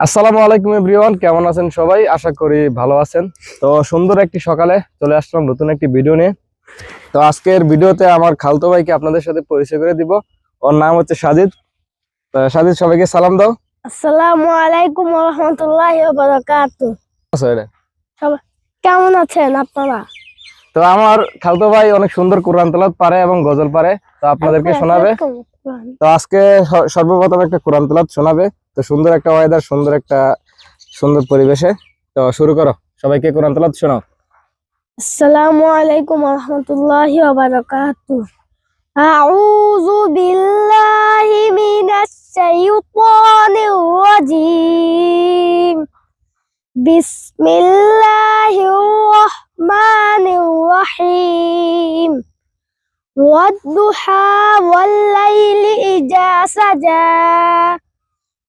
আসসালামু আলাইকুম এভরিওয়ান কেমন আছেন সবাই? আশা করি ভালো আছেন। তো সুন্দর একটি সকালে চলে আসলাম নতুন একটি ভিডিও নিয়ে। তো আজকের ভিডিওতে আমার খালতো ভাইকে আপনাদের সাথে পরিচয় করে দিব। ওর নাম হচ্ছে সাজিদ। সাজিদ সবাইকে সালাম দাও। আসসালামু আলাইকুম রহমতুল্লাহ বারাকাতু আচ্ছা, এটা। কেমন আছেন আপনারা? তো আমার খালতো ভাই অনেক সুন্দর কোরআন তেলাওয়াত পারে এবং গজল পারে। তো আপনাদেরকে শোনাবে। তো আজকে সর্বপ্রথম একটা কোরআন তেলাওয়াত শোনাবে। তো সুন্দর একটা ওয়েদার সুন্দর একটা, সুন্দর পরিবেশে। তো শুরু করো। সবাইকে কোরআন তালাত শোনাও। আসসালামু আলাইকুম রহমতুল্লাহি ওবারাকাতু আউযু বিল্লাহি মিনাশ শাইতানির রাজিম। বিসমিল্লাহির রাহমানির রাহিম। ওয়াদ-দুহা ওয়াল-লাইলি ইযা সাজা।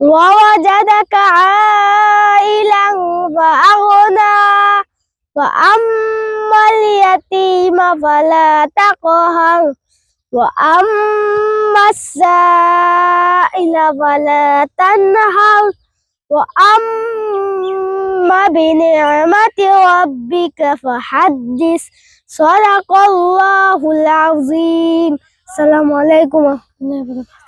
ووجدك عائلا فأغنى وأما اليتيم فلا تقهر وأما السائل فلا تنهر وأما بنعمة ربك فحدث صدق الله العظيم السلام عليكم ورحمة الله وبركاته